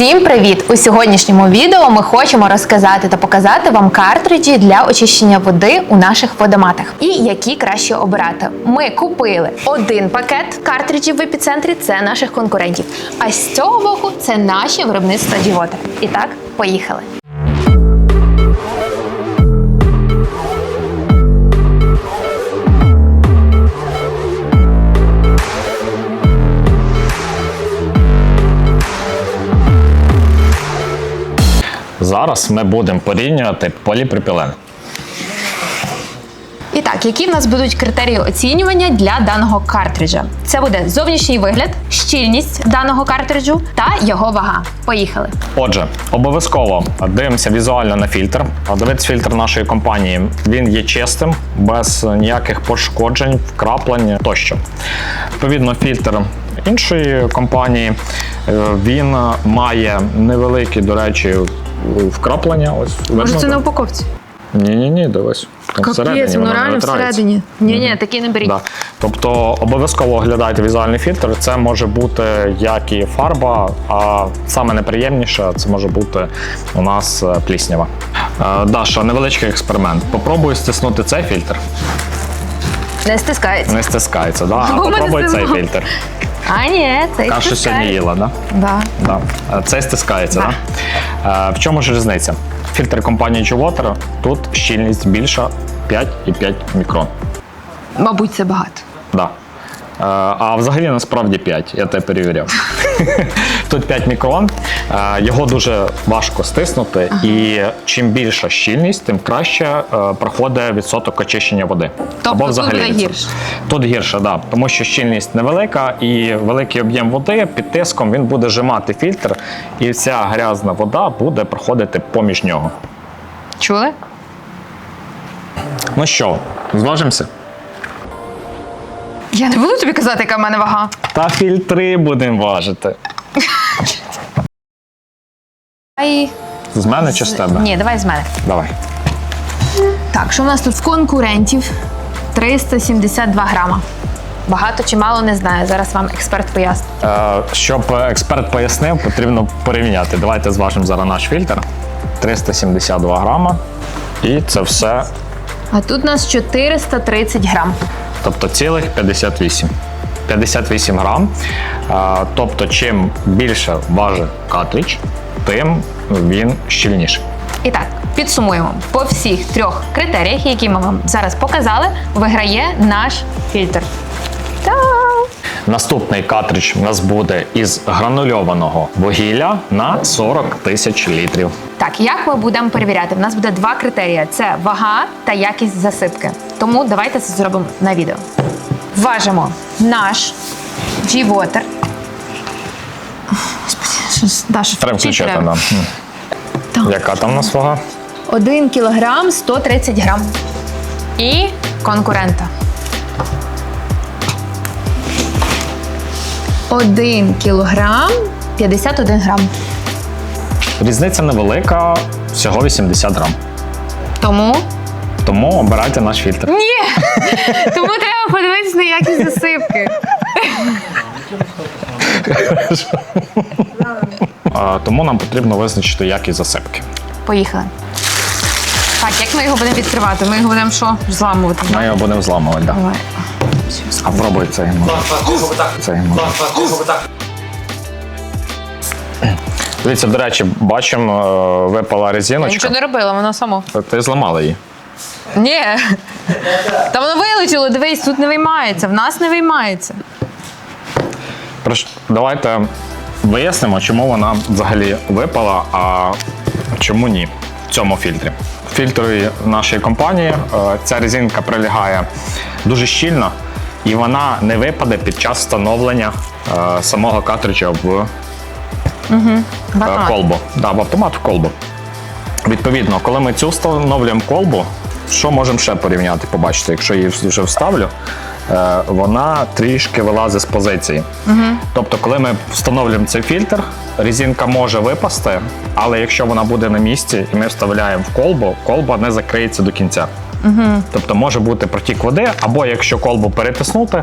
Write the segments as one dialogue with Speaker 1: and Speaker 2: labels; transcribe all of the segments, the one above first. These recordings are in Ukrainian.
Speaker 1: Усім привіт! У сьогоднішньому відео ми хочемо розказати та показати вам картриджі для очищення води у наших водоматах і які краще обирати. Ми купили один пакет картриджів в епіцентрі, це наших конкурентів. А з цього боку це наші виробництва Дівота. І так, поїхали.
Speaker 2: Зараз ми будемо порівнювати поліпропілен.
Speaker 1: І так, які в нас будуть критерії оцінювання для даного картриджа? Це буде зовнішній вигляд, щільність даного картриджу та його вага. Поїхали.
Speaker 2: Отже, обов'язково дивимося візуально на фільтр. А Дивіться фільтр нашої компанії. Він є чистим, без ніяких пошкоджень, вкраплень тощо. Відповідно, фільтр іншої компанії е, він має невеликі, до речі, вкраплення. Ось Може, видно?
Speaker 1: упаковці?
Speaker 2: Ні, ні, ні, дивись. Там
Speaker 1: Капець,
Speaker 2: воно
Speaker 1: реально всередині. Ні, ні, такі не беріть.
Speaker 2: Да. Тобто обов'язково оглядайте візуальний фільтр. Це може бути як і фарба, а саме неприємніше це може бути у нас е, пліснява. Е, Даша, невеличкий експеримент. Попробуй стиснути цей фільтр.
Speaker 1: Не стискається.
Speaker 2: Не стискається, да? а
Speaker 1: Бо
Speaker 2: попробуй цей фільтр.
Speaker 1: А, ні, це
Speaker 2: Кашу сьогодні їла, да?
Speaker 1: Да.
Speaker 2: Да. Е, Цей стискається,
Speaker 1: Да.
Speaker 2: да? Е, В чому ж різниця? Фільтр компанії G-Water, тут щільність більша 5,5 мікрон.
Speaker 1: Мабуть, це багато.
Speaker 2: Да. Е, А взагалі насправді 5, я те перевіряв. Тут 5 мікрон, його дуже важко стиснути, і чим більша щільність, тим краще е, проходить відсоток очищення води.
Speaker 1: Тобто тут буде
Speaker 2: відсоток.
Speaker 1: гірше?
Speaker 2: Тут гірше, так. Да, тому що щільність невелика і великий об'єм води під тиском він буде жимати фільтр, і вся грязна вода буде проходити поміж нього.
Speaker 1: Чули?
Speaker 2: Ну що, зважимося?
Speaker 1: Я не буду тобі казати, яка в мене вага.
Speaker 2: Та фільтри будемо важити.
Speaker 1: Ай.
Speaker 2: З мене чи з тебе?
Speaker 1: Ні, давай з мене.
Speaker 2: Давай.
Speaker 1: Так, що в нас тут в конкурентів? 372 грама. Багато чи мало не знаю. Зараз вам експерт пояснить.
Speaker 2: Е, Щоб експерт пояснив, потрібно порівняти. Давайте зважимо зараз наш фільтр. 372 грама. І це все,
Speaker 1: А тут у нас 430 грам.
Speaker 2: Тобто цілих 58. 58 грам. Тобто, чим більше важить картридж, тим він щільніший.
Speaker 1: І так, підсумуємо. По всіх трьох критеріях, які ми вам зараз показали, виграє наш фільтр. Та!
Speaker 2: Наступний картридж у нас буде із гранульованого вугілля на 40 тисяч літрів.
Speaker 1: Так, як ми будемо перевіряти? У нас буде два критерії: це вага та якість засипки. Тому давайте це зробимо на відео. Важимо наш G-Water. Даша,
Speaker 2: Треба
Speaker 1: вчити
Speaker 2: включити.
Speaker 1: треба.
Speaker 2: Да.
Speaker 1: Так.
Speaker 2: Яка там у нас вага?
Speaker 1: 1 кілограм 130 грам. І конкурента. 1 кілограм 51 грам.
Speaker 2: Різниця невелика, всього 80 грам.
Speaker 1: Тому
Speaker 2: Тому обирайте наш фільтр.
Speaker 1: Ні! Тому треба подивитися на якість засипки.
Speaker 2: Тому нам потрібно визначити якість засипки.
Speaker 1: Поїхали. Так, як ми його будемо відкривати? Ми його будемо що? Зламувати.
Speaker 2: Ми його будемо зламувати. Да.
Speaker 1: Давай.
Speaker 2: А пробуй цей може. Цей може. Дивіться, до речі, бачимо, е, випала
Speaker 1: Я
Speaker 2: резиночка.
Speaker 1: нічого не робила, воно само.
Speaker 2: Ти зламала її.
Speaker 1: Ні. Та воно вилетіло, дивись, тут не виймається, в нас не виймається.
Speaker 2: Прош- Давайте вияснимо, чому вона взагалі випала, а чому ні в цьому фільтрі. В фільтрі нашої компанії е, ця резинка прилягає дуже щільно, і вона не випаде під час встановлення е, самого картриджа в е, колбу. Да, в автомат в колбу. Відповідно, коли ми цю встановлюємо колбу, що можемо ще порівняти? Побачите, якщо її вже вставлю, е, вона трішки вилазить з позиції. Тобто, коли ми встановлюємо цей фільтр, резинка може випасти, але якщо вона буде на місці і ми вставляємо в колбу, колба не закриється до кінця. Тобто може бути протік води, або якщо колбу перетиснути,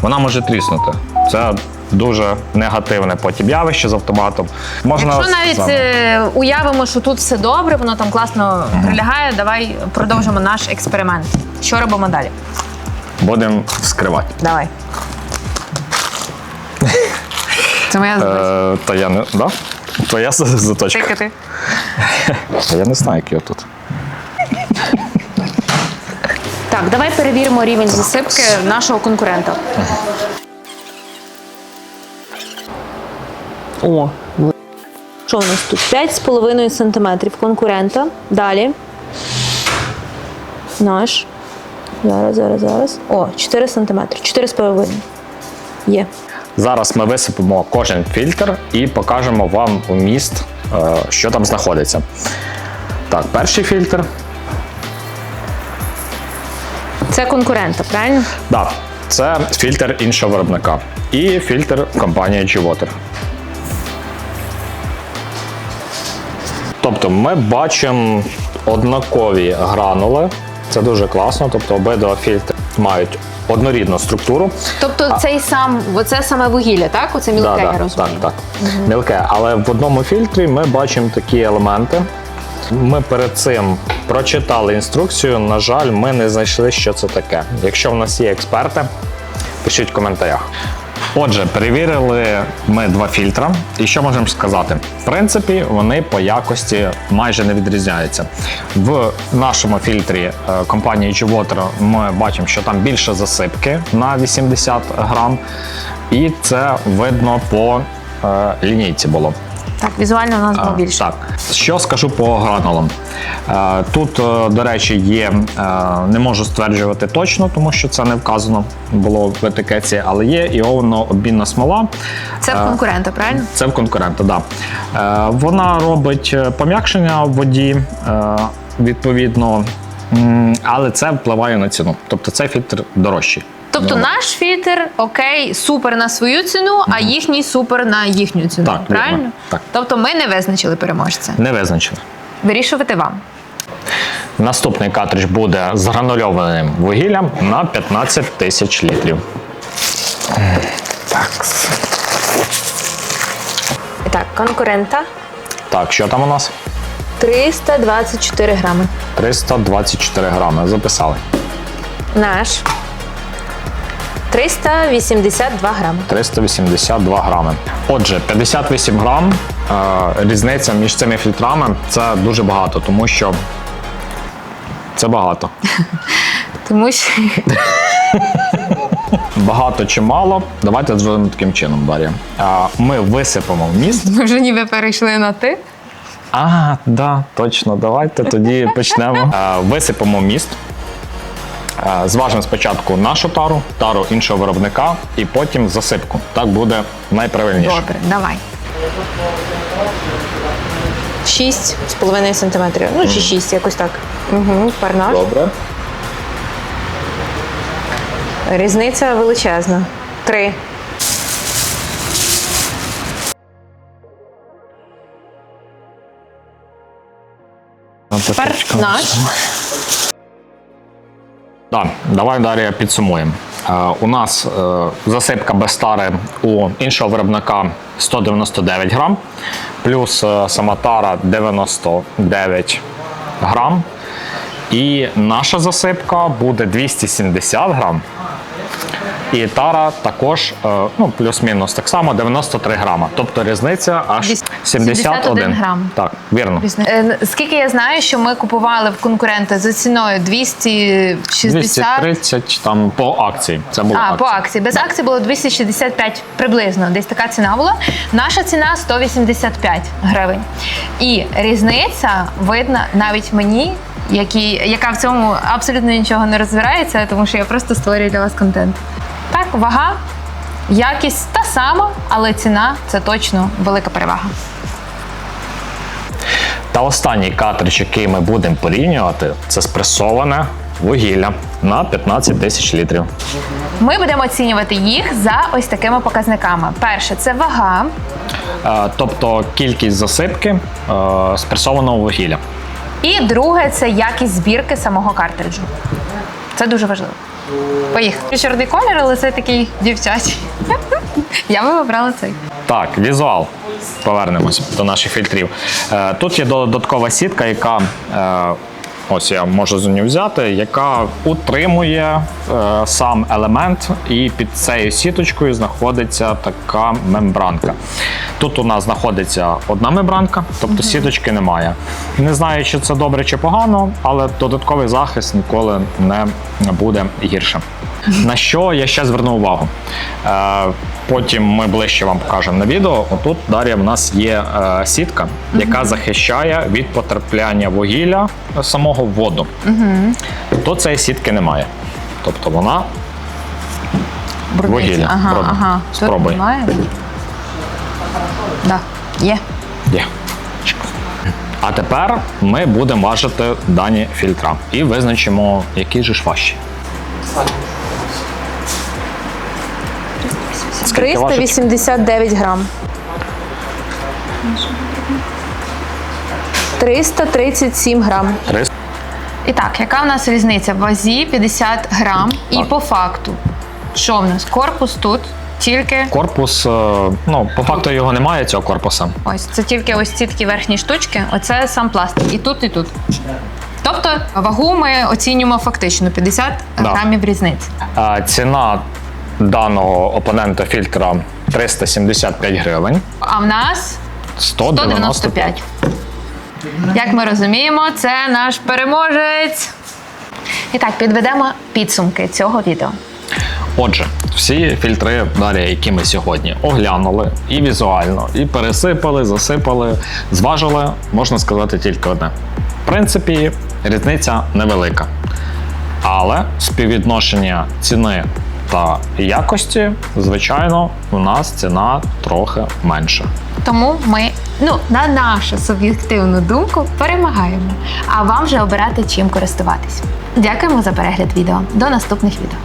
Speaker 2: вона може тріснути. Це дуже негативне потім явище з автоматом. Можна
Speaker 1: Якщо навіть
Speaker 2: саме-
Speaker 1: уявимо, що тут все добре, воно там класно прилягає, давай продовжимо наш експеримент. Що робимо далі?
Speaker 2: будемо вскривати.
Speaker 1: Давай. Це моя задача.
Speaker 2: Е, та я не да? Твоя заточка.
Speaker 1: Тикати.
Speaker 2: Та я не знаю, як його тут.
Speaker 1: Так, давай перевіримо рівень засипки нашого конкурента. О, що у нас тут? 5,5 см конкурента. Далі. Наш. Зараз, зараз, зараз. О, 4 см. 4,5. Є.
Speaker 2: Зараз ми висипемо кожен фільтр і покажемо вам вміст, е, що там знаходиться. Так, перший фільтр.
Speaker 1: Це конкурента, правильно?
Speaker 2: Да, це фільтр іншого виробника. І фільтр компанії G-Water. Тобто ми бачимо однакові гранули. Це дуже класно. Тобто обидва фільтри мають однорідну структуру.
Speaker 1: Тобто цей сам, оце саме вугілля, так? Оце мілке,
Speaker 2: Да,
Speaker 1: я
Speaker 2: да,
Speaker 1: розумію.
Speaker 2: Так, так. Мілке. Але в одному фільтрі ми бачимо такі елементи. Ми перед цим прочитали інструкцію. На жаль, ми не знайшли, що це таке. Якщо в нас є експерти, пишіть в коментарях. Отже, перевірили ми два фільтра. І що можемо сказати? В принципі, вони по якості майже не відрізняються. В нашому фільтрі е, компанії G-Water ми бачимо, що там більше засипки на 80 грам, і це видно по е, лінійці було.
Speaker 1: Так, візуально у нас було більше.
Speaker 2: Так, що скажу по гранулам. Е, Тут, е, до речі, є, е, не можу стверджувати точно, тому що це не вказано було в етикетці, але є іонно-обмінна смола.
Speaker 1: Це в конкурента, правильно?
Speaker 2: Це в конкурента, так. Да. Вона робить пом'якшення в воді, відповідно, але це впливає на ціну. Тобто цей фільтр дорожчий.
Speaker 1: Тобто
Speaker 2: Ну,
Speaker 1: наш фільтр окей, супер на свою ціну, а їхній супер на їхню ціну.
Speaker 2: Так, вірно.
Speaker 1: правильно?
Speaker 2: Так.
Speaker 1: Тобто ми не визначили переможця.
Speaker 2: Не визначено.
Speaker 1: Вирішувати вам.
Speaker 2: Наступний картридж буде з гранульованим вугіллям на 15 тисяч літрів. Так.
Speaker 1: І так, конкурента
Speaker 2: Так, що там у нас?
Speaker 1: 324 грами.
Speaker 2: 324 грами. Записали.
Speaker 1: Наш 382 грами.
Speaker 2: 382 грами. Отже, 58 грам. Е, різниця між цими фільтрами це дуже багато, тому що це багато.
Speaker 1: Тому що
Speaker 2: Багато чи мало. Давайте зробимо таким чином, Дар'я. Е, Ми висипемо вміст.
Speaker 1: ми вже ніби перейшли на ти.
Speaker 2: А, да, точно. Давайте тоді почнемо. Е, Висипемо міст. Е, Зважимо спочатку нашу тару, тару іншого виробника, і потім засипку. Так буде найправильніше.
Speaker 1: Добре, давай. 6,5 сантиметрів. Ну, чи 6, якось так. Угу, парнаш.
Speaker 2: Добре.
Speaker 1: Різниця величезна. Три. Тепер наш.
Speaker 2: Так, давай далі підсумуємо. Е, у нас е, засипка без тари у іншого виробника 199 грам, плюс е, сама тара 99 грам. І наша засипка буде 270 грам. І тара також, е, ну, плюс-мінус так само 93 грама. Тобто різниця аж 71
Speaker 1: 71 грам.
Speaker 2: Так, вірно.
Speaker 1: Е, Скільки я знаю, що ми купували в конкурента за ціною 260.
Speaker 2: 230 там по акції. Це була
Speaker 1: А,
Speaker 2: акція.
Speaker 1: по акції. Без акції було 265 приблизно. Десь така ціна була. Наша ціна 185 гривень. І різниця видна навіть мені, які, яка в цьому абсолютно нічого не розбирається, тому що я просто створюю для вас контент. Вага, якість та сама, але ціна це точно велика перевага.
Speaker 2: Та останній картридж, який ми будемо порівнювати, це спресоване вугілля на 15 тисяч літрів.
Speaker 1: Ми будемо оцінювати їх за ось такими показниками. Перше це вага.
Speaker 2: Е, тобто кількість засипки е, спресованого вугілля.
Speaker 1: І друге це якість збірки самого картриджу. Це дуже важливо. Поїхали. Чорний колір, але це такий дівчачий. Я би обрала цей.
Speaker 2: Так, візуал. Повернемось до наших фільтрів. Е, Тут є додаткова сітка, яка. Ось я можу з неї взяти, яка утримує е, сам елемент, і під цією сіточкою знаходиться така мембранка. Тут у нас знаходиться одна мембранка, тобто сіточки немає. Не знаю, чи це добре чи погано, але додатковий захист ніколи не буде гіршим. На що я ще зверну увагу? Е, потім ми ближче вам покажемо на відео. Отут далі в нас є е, сітка, яка захищає від потрапляння вугілля самого в воду. Тут цієї сітки немає. Тобто вона
Speaker 1: Брудниця.
Speaker 2: Вугілля.
Speaker 1: Ага,
Speaker 2: Пробуй.
Speaker 1: ага. Тут немає? Да. Є.
Speaker 2: є. А тепер ми будемо важити дані фільтра і визначимо, який же ж важчий.
Speaker 3: 389 грам. 337 грам.
Speaker 1: І так, яка в нас різниця? В вазі 50 грам. І
Speaker 2: Так.
Speaker 1: по факту. Що в нас? Корпус тут тільки.
Speaker 2: Корпус, е, ну, по факту його немає, цього корпуса.
Speaker 1: Ось це тільки ось ці такі верхні штучки. Оце сам пластик. І тут, і тут. Тобто вагу ми оцінюємо фактично 50
Speaker 2: Да.
Speaker 1: грамів різниці.
Speaker 2: А ціна даного опонента фільтра 375 гривень.
Speaker 1: А в нас
Speaker 2: 195.
Speaker 1: 195. Як ми розуміємо, це наш переможець. І так, підведемо підсумки цього відео.
Speaker 2: Отже, всі фільтри далі, які ми сьогодні оглянули і візуально, і пересипали, засипали, зважили, можна сказати тільки одне. В принципі, різниця невелика. Але співвідношення ціни та якості, звичайно, у нас ціна трохи менша.
Speaker 1: Тому ми, ну, на нашу суб'єктивну думку, перемагаємо. А вам вже обирати чим користуватись. Дякуємо за перегляд відео. До наступних відео.